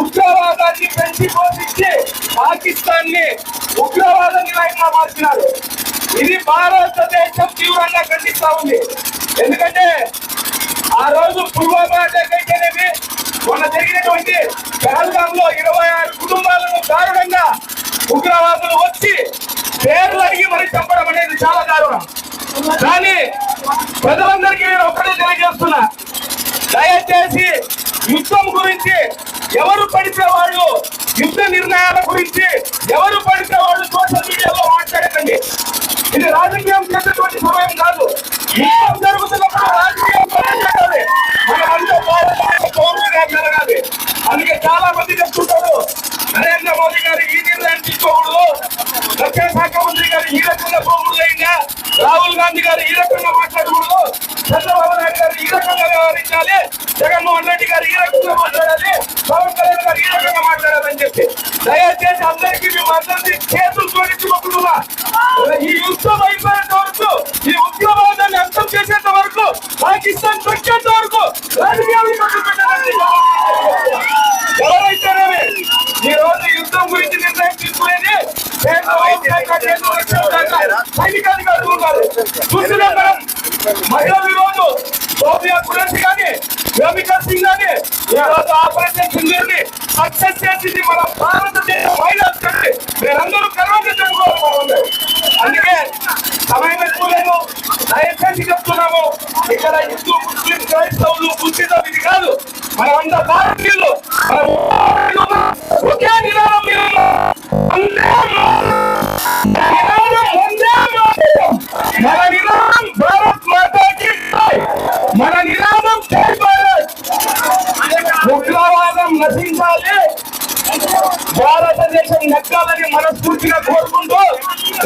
ఉగ్రవాదాన్ని పెంచి పోషించి పాకిస్తాన్ని ఉగ్రవాద నిలయంగా మార్చినారు. ఇది భారతదేశం తీవ్రంగా ఖండిస్తా ఉంది. ఎందుకంటే ఆ రోజు పుల్వామా అటాక్ అయితేనేమి మొన్న జరిగినటువంటి పహల్గామ్లో ఇరవై ఆరు కుటుంబాలను దారుణంగా ఉగ్రవాదులు వచ్చి పేర్లు అడిగి మరి చంపడం అనేది చాలా దారుణం. కానీ ప్రజలందరికీ నేను ఒక్కటే తెలియజేస్తున్నా. దయచేసి యుద్ధం గురించి ఎవరు పడితే వాళ్ళు యుద్ధ నిర్ణయాల గురించి ఎవరు పడితే వాళ్ళు సోషల్ మీడియాలో మాట్లాడకండి. ఇది రాజకీయం చేసేటువంటి సమయం కాదు. యుద్ధం జరుగుతున్నప్పుడు రాజకీయం పనిచేయాలి మనమంతా బాధపడే పౌరులుగా జరగాలి. అందుకే చాలా మంది చెప్తుంటారు నరేంద్ర మోదీ గారు ఈ నిర్ణయం తీసుకోకూడదు. రక్షణ శాఖ మంత్రి గారు ఈ రకంగా పోకూడదైనా రాహుల్ గాంధీ గారు ఈ రకంగా మాట్లాడకూడదు. చంద్రబాబు నాయుడు గారు ఈ రకంగా వ్యవహరించాలి. జగన్మోహన్ రెడ్డి గారు ఈ రకంగా మాట్లాడాలి. పవన్ కళ్యాణ్ గారు ఈ రకంగా మాట్లాడారని చెప్పి దయచేసి అందరికీ మేము అందరినీ చేతులు జోడించి మొక్కుతున్నా ఈ యుద్ధం అయిపోయేంత వరకు ఈ ఉగ్రవాదాన్ని అంతం చేసేంత వరకు పాకిస్తాన్ తొక్కేంత వరకు రాజకీయాలు పట్టు ఈ రోజు యుద్ధం గురించి నిర్ణయం తీసుకునేది కేంద్ర హోంశాఖ, చూస్తున్నాం. మనం మహిళలు ఈ రోజు సోఫియా కురెన్సీ కానీ రవికర్ సింగ్ కానీ ఈ రోజు ఆపరేషన్ సక్సెస్ చేసింది మన భారతదేశ మహిళలు కంటే మీరందరూ గర్వంగా చెప్పుకోవాలి అందుకే సమయం ఎక్కువలేదు దయచేసి చెప్తున్నాము. ఇక్కడ హిందూ ముస్లిం క్రైస్తవులు బుద్ధిజం ఇది కాదు. మనమంతా భారతీయులు. ఒకే నినాదం మన నినాదం భారత్ మాతాకి మన నినాదం జై భారత్. ఉగ్రవాదం నశించాలి భారతదేశం నెక్కాలని మనస్ఫూర్తిగా కోరుకుంటూ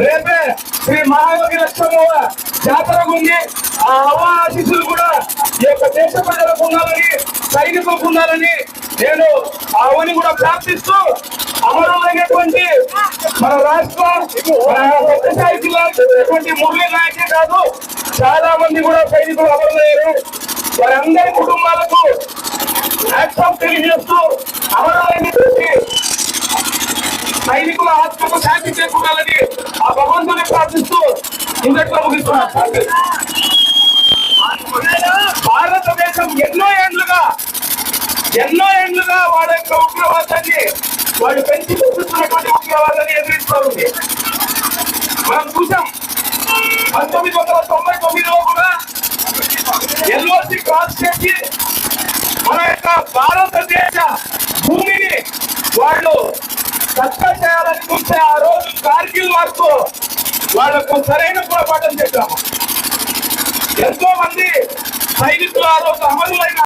రేపే శ్రీ మహాయోగి లక్ష్మణ జాతర ఉంది. ఆ హవా ఆశీస్సులు కూడా ఈ యొక్క దేశ ప్రజలకు ఉండాలని సైనికులకు ఉండాలని నేను ఆ అవని కూడా ప్రార్థిస్తూ అమరులైనటువంటి మన రాష్ట్ర సత్యసాయి జిల్లా చెందినటువంటి మురళీ నాయకే కాదు చాలా మంది కూడా సైనికులు అమరులయ్యారు. వారందరి కుటుంబాలకు యాక్సెప్ట్ తెలియజేస్తూ అమరులైనటువంటి సైనికుల ఆత్మకు శాంతి చేకూరాలని ఆ భగవంతుని ప్రార్థిస్తూ ఇంతట్లో ముగిస్తున్నారు భారతదేశం ఎన్నో ఏండ్లుగా ఎన్నో ఏండ్లుగా వాళ్ళ యొక్క ఉగ్రవాదాన్ని వాళ్ళు పెంచి చూస్తున్నటువంటి ఉగ్రవాదాన్ని ఎదిరిస్తూ ఉంది. మనం చూసాం పంతొమ్మిది వందల తొంభై తొమ్మిదిలో కూడా ఎల్ఓసి క్రాస్ చేసి భారతదేశ భూమిని వాళ్ళు సత్తా చేయాలని చూస్తే ఆ రోజు కార్గిల్ వార్తో వాళ్ళకు సరైన పోరాటం చేశాము. ఎంతో మంది సైనికులు ఆ రోజు అమరులైన